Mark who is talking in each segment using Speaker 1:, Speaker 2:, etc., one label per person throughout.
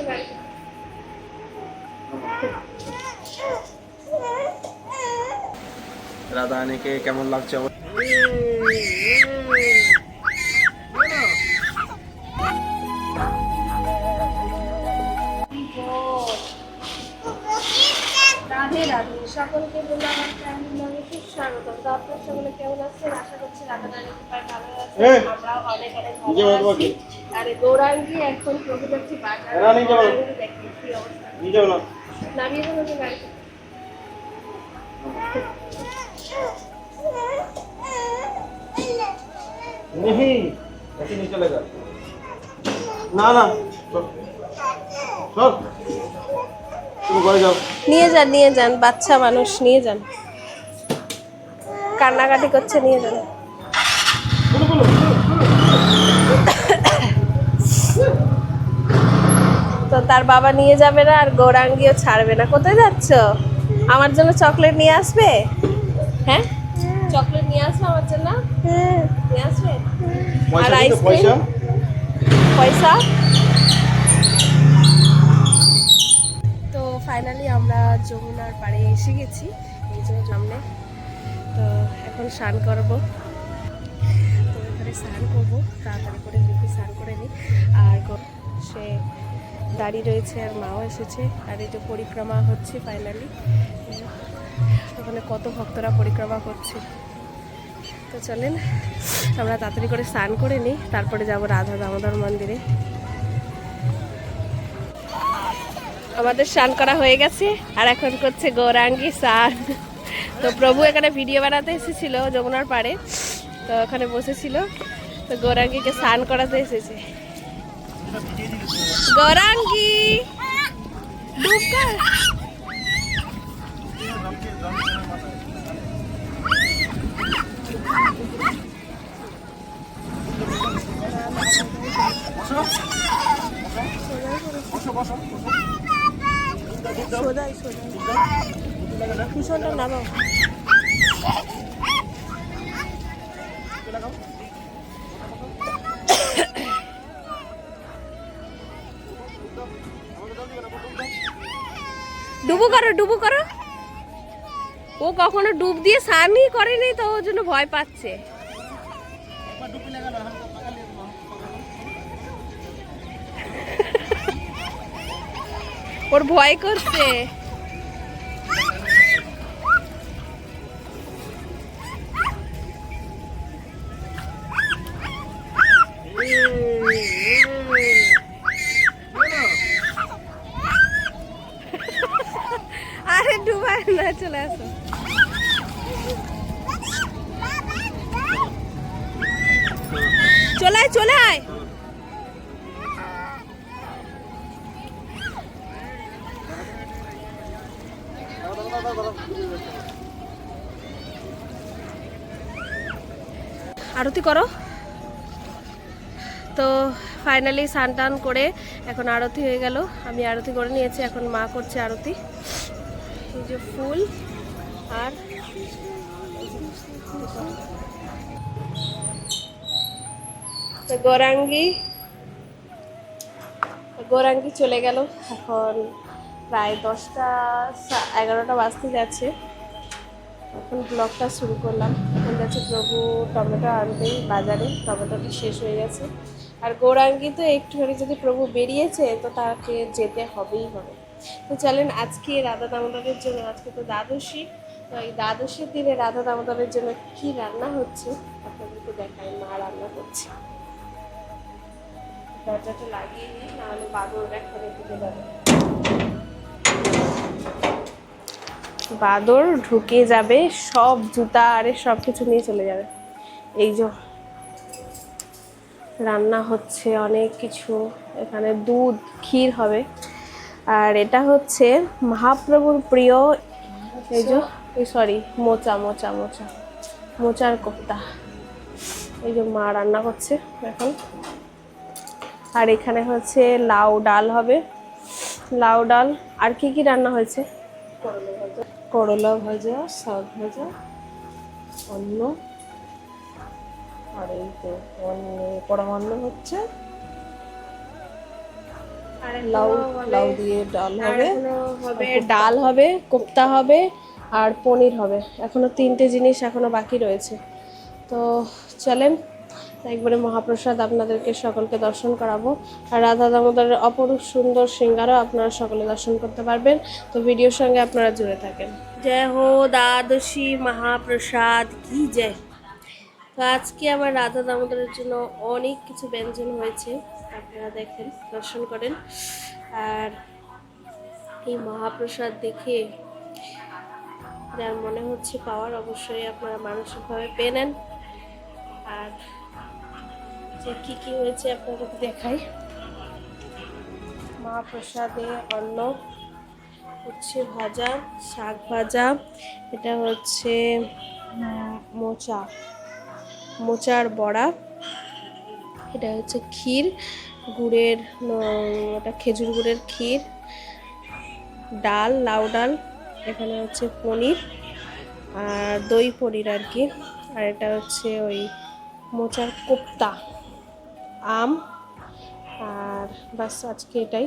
Speaker 1: গাড়ি
Speaker 2: রাধারানীকে কেমন লাগছে? আমার
Speaker 1: রাধে রাধে সকলকে বললাম একটা আমি খুব স্বাগতম তো আপনার সকলে কেমন আছেন আশা করছি রাধা রানী কৃপায় ভালো আছে
Speaker 2: এই!
Speaker 1: আমরাও অনেক অনেক
Speaker 2: নিজে
Speaker 1: ভালো
Speaker 2: বলবো
Speaker 1: আছি
Speaker 2: কি?
Speaker 1: আরে গৌরাঙ্গি এখন প্রভু যাচ্ছি বাজারে
Speaker 2: এরা নিজে বলো।
Speaker 1: গৌরাঙ্গি দেখি কি অবস্থা
Speaker 2: নিয়ে যাও না
Speaker 1: নামিয়ে দেবো তো গাড়ি
Speaker 2: नहीं ऐसे नहीं चलेगा না না চল চল তুমি ঘরে যাও
Speaker 1: নিয়ে যান নিয়ে যান বাচ্চা মানুষ নিয়ে যান। কান্নাকাটি করছে নিয়ে যান। তো তার বাবা নিয়ে যাবে না আর গৌরাঙ্গিও ছাড়বে না। কোথায় যাচ্ছ? আমার জন্য চকলেট নিয়ে আসবে? হ্যাঁ? চকলেট নিয়ে আসবে আমার জন্য? নিয়ে আসবে? আর আইসক্রিম?
Speaker 2: পয়সা
Speaker 1: পয়সা তো ফাইনালি আমরা যমুনার পাড়ে এসে গেছি, এই যে সামনে। তো এখন স্নান করব। তো এখানে স্নান করব, তাড়াতাড়ি করে দেখি স্নান করে নিই। আর সে দাঁড়িয়ে রয়েছে আর মাও এসেছে। আর এই যে পরিক্রমা হচ্ছে ফাইনালি ওখানে কত ভক্তরা পরিক্রমা করছে। তো চলেন, আমরা তাড়াতাড়ি করে স্নান করে নিই। তারপরে যাব রাধা দামোদর মন্দিরে। আমাদের স্নান করা হয়ে গেছে, আর এখন করছে গৌরাঙ্গি স্নান। তো প্রভু এখানে ভিডিও বানাতে এসেছিল যমুনার পাড়ে, তো ওখানে বসেছিল, তো গৌরাঙ্গিকে স্নান করাতে এসেছে। গৌরাঙ্গি! ডুব কর। ডুবু করো ডুবু করো। ও কখনো ডুব দিয়ে স্নানই করেনি তো, ওর জন্য ভয় পাচ্ছে। ওর ভয় করছে। আরে ডুবাই না চলে আসো। চলে চলে আয়। আরতি করো। তো ফাইনালি স্নান টান করে এখন আরতি হয়ে গেল। আমি আরতি করে নিয়েছি, এখন মা করছে আরতি। এই যে ফুল আর গৌরাঙ্গি গৌরাঙ্গি চলে গেল এখন। প্রায় দশটা এগারোটা বাজতে যাচ্ছে। এখন ব্লগটা শুরু করলাম। এখন যাচ্ছে প্রভু টমেটো আনতে বাজারে। টমেটোটা শেষ হয়ে গেছে। আর গৌরাঙ্গি তো একটুখানি যদি প্রভু বেরিয়েছে, তো তাকে যেতে হবেই হবে। তো চলেন, আজকে রাধা দামোদরের জন্য, আজকে তো দ্বাদশী। তো এই দ্বাদশীর দিনে রাধা দামোদরের জন্য কি রান্না হচ্ছে, আপনাদেরকে দেখাই মা রান্না করছে। দরজাটা লাগিয়ে নিই নাহলে বাদর এখানে ঢুকে যাবে। বাদর ঢুকে যাবে, সব জুতা আরে সব কিছু নিয়ে চলে যাবে। এই যে রান্না হচ্ছে অনেক কিছু, এখানে দুধ, ক্ষীর হবে। আর এটা হচ্ছে মহাপ্রভুর প্রিয় এই যে সরি মোচা মোচা মোচা, মোচার কোপ্তা। এই যে মা রান্না করছে এখন। আর এখানে হচ্ছে লাউ ডাল হবে। লাউ ডাল আর কি কি রান্না হয়েছে?
Speaker 3: করলা ভাজা শাক ভাজা অন্ন আর এই তো অন্য পরমান্ন হচ্ছে। লাউ লাউ দিয়ে ডাল হবে।
Speaker 1: হবে ডাল। হবে কোপ্তা হবে আর পনির হবে। এখনও তিনটে জিনিস এখনও বাকি রয়েছে। তো চলেন একবারে মহাপ্রসাদ আপনাদেরকে সকলকে দর্শন করাবো। আর রাধা দামোদরের অপরূপ সুন্দর সিঙ্গারও আপনারা সকলে দর্শন করতে পারবেন। তো ভিডিওর সঙ্গে আপনারা জুড়ে থাকেন। জয় হো দ্বাদশী মহাপ্রসাদ, কি জয়। তো আজকে আমার রাধা দামোদরের জন্য অনেক কিছু ব্যঞ্জন হয়েছে, আপনারা দেখেন, দর্শন করেন। আর এই মহাপ্রসাদ দেখে যার মনে হচ্ছে পাওয়ার অবশ্যই আপনারা মানসিকভাবে পেয়ে নেন। আর যে কী কী হয়েছে আপনাদেরকে দেখাই। মহাপ্রসাদে অন্ন, হচ্ছে ভাজা, শাক ভাজা, এটা হচ্ছে মোচা, মোচার বড়া, এটা হচ্ছে ক্ষীর, গুড়ের ওটা খেজুর গুড়ের ক্ষীর, ডাল, লাউ ডাল, এখানে হচ্ছে পনির, আর দই পনির আর কি, আর এটা হচ্ছে ওই মোচার কোপ্তা। আম, আর বাস আজকে এটাই।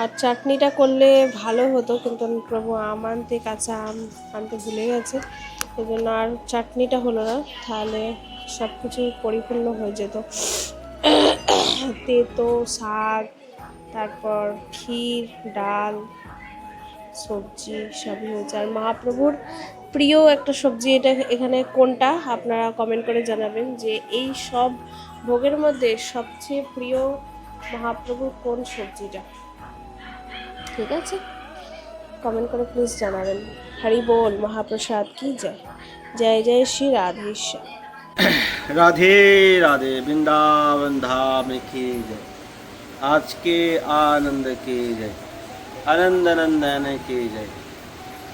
Speaker 1: আর চাটনিটা করলে ভালো হতো, কিন্তু প্রভু আম আনতে, কাঁচা আম আনতে ভুলে গেছে। এই জন্য আর চাটনিটা হলো না, তাহলে সব কিছু পরিপূর্ণ হয়ে যেত। তেতো, শাক, তারপর ক্ষীর, ডাল, সবজি, সবই হয়েছে। আর মহাপ্রভুর প্রিয় একটা সবজি এটা এখানে কোনটা? আপনারা কমেন্ট করে জানাবেন যে এই সব ভোগের মধ্যে সবচেয়ে প্রিয় মহাপ্রভুর কোন সবজিটা? ঠিক আছে। কমেন্ট করে প্লিজ জানাবেন। হরি বল মহাপ্রসাদ কি জয়? জয় জয় শ্রী রাধেশ্বর
Speaker 2: রাধে রাধে বৃন্দাবন ধাম কে জয়? আজকে আনন্দ কে জয়? আনন্দ নন্দন কে জয়?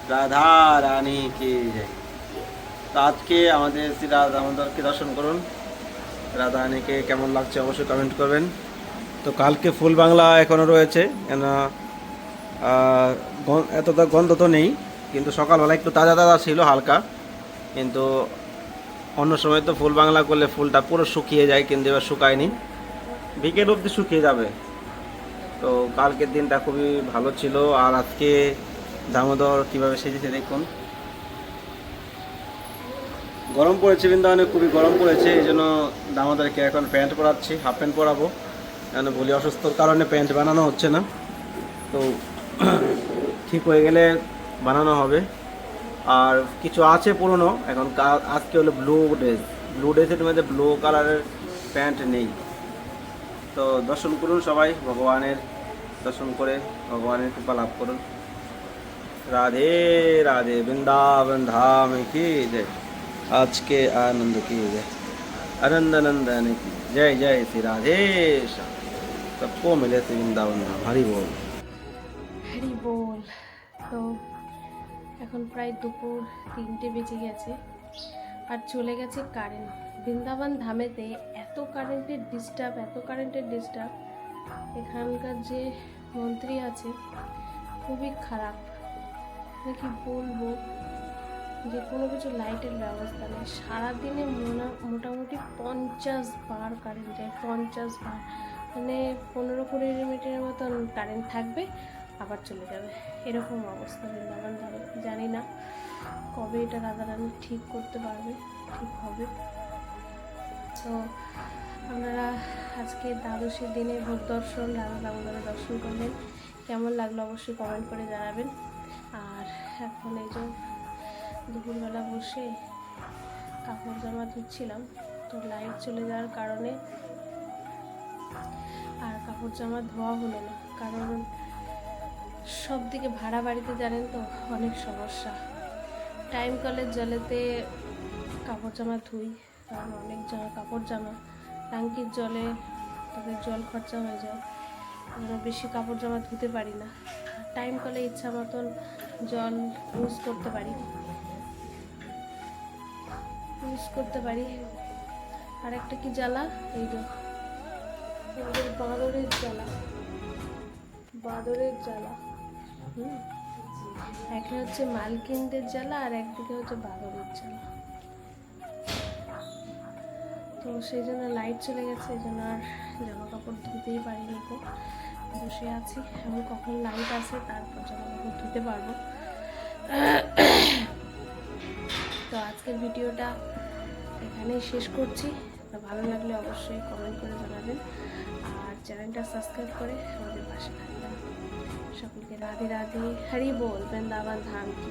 Speaker 2: রাধা রানী কে জয়? আজকে আমাদের শ্রী রাধা আমাদেরকে দর্শন করুন। রাধা রানীকে কেমন লাগছে অবশ্যই কমেন্ট করবেন। তো কালকে ফুল বাংলা এখনও রয়েছে কেন এতটা গন্ধ তো নেই, কিন্তু সকালবেলা একটু তাজা তাজা ছিল হালকা, কিন্তু অন্য সময় তো ফুল বাংলা করলে ফুলটা পুরো শুকিয়ে যায়, কিন্তু এবার শুকায়নি। বিকেল অবধি শুকিয়ে যাবে। তো কালকের দিনটা খুবই ভালো ছিল, আর আজকে দামোদর কীভাবে সেজেছে দেখুন। গরম পড়েছে বৃন্দাবনে, খুবই গরম পড়েছে, এই জন্য দামোদরকে এখন প্যান্ট পরাচ্ছি, হাফ প্যান্ট পরাবো। কেন বলি, অসুস্থর কারণে প্যান্ট বানানো হচ্ছে না। তো ঠিক হয়ে গেলে বানানো হবে। আর কিছু আছে পুরনো, এখন আজকে হলো ব্লু ড্রেস ব্লু ড্রেসের মধ্যে ব্লু কালারের প্যান্ট নেই। তো দর্শন করুন সবাই, ভগবানের দর্শন করে, ভগবানের কৃপা লাভ করুন। রাধে রাধে, বৃন্দাবন ধাম কি জয়। আজকে আনন্দ কি জয় आनंद नंदन की जय जय श्री राधे श्याम। सबको मिले श्री वृंदावन धाम हरि बोल
Speaker 1: হরি বল তো এখন প্রায় দুপুর তিনটে বেজে গেছে আর চলে গেছে কারেন্ট বৃন্দাবন ধামেতে এত কারেন্টের ডিস্টার্ব এত কারেন্টের ডিস্টার্ব এখানকার যে মন্ত্রী আছে খুবই খারাপ মানে কি বলবো যে কোনো কিছু লাইটের ব্যবস্থা নেই। সারাদিনে মোটামুটি পঞ্চাশ বার কারেন্ট যায়, পঞ্চাশ বার। মানে পনেরো কুড়ি মিনিটের মতন কারেন্ট থাকবে, আবার চলে যাবে। এরকম অবস্থা বৃন্দাবন ধামে জানি না কবে এটা রানী ঠিক করতে পারবে, ঠিক হবে। তো আপনারা আজকে দ্বাদশীর দিনে ভোগ দর্শন রাধা দামোদরের দর্শন করলেন। কেমন লাগল অবশ্যই কমেন্ট করে জানাবেন। আর এখন এই যে দুপুরবেলা বসে কাপড় জামা ধুচ্ছিলাম, তো লাইট চলে যাওয়ার কারণে আর কাপড় জামা ধোয়া হলো না। কারণ সব দিকে ভাড়া বাড়িতে জানেন তো, অনেক সমস্যা। টাইম কলের জলেতে কাপড় জামা ধুই, কারণ অনেক জামা কাপড় জামা টাঙ্কির জলে তাদের জল খরচা হয়ে যায়। আমরা বেশি কাপড় জামা ধুতে পারি না। টাইম কলে ইচ্ছা মতন জল ইউজ করতে পারি। ইউজ করতে পারি। আর একটা কি জ্বালা? এই আমাদের বাঁদরের জ্বালা। বাঁদরের জ্বালা। হুম। একটা হচ্ছে মালকিনদের জ্বালা আর একদিকে হচ্ছে বাঁদরের জ্বালা। তো সেই জন্য লাইট চলে গেছে, এই জন্য আর জামা কাপড় ধুতেই পারিনি তো। বসে আছি। এখন কখন লাইট আসে তারপর জামা কাপড় ধুতে পারব। তো আজকের ভিডিওটা এখানেই শেষ করছি। ভালো লাগলে অবশ্যই কমেন্ট করে জানাবেন। আর চ্যানেলটা সাবস্ক্রাইব করে আমাদের পাশে থাকবেন। সকলকে রাধে রাধে। হরি বল, বৃন্দাবন ধাম, কি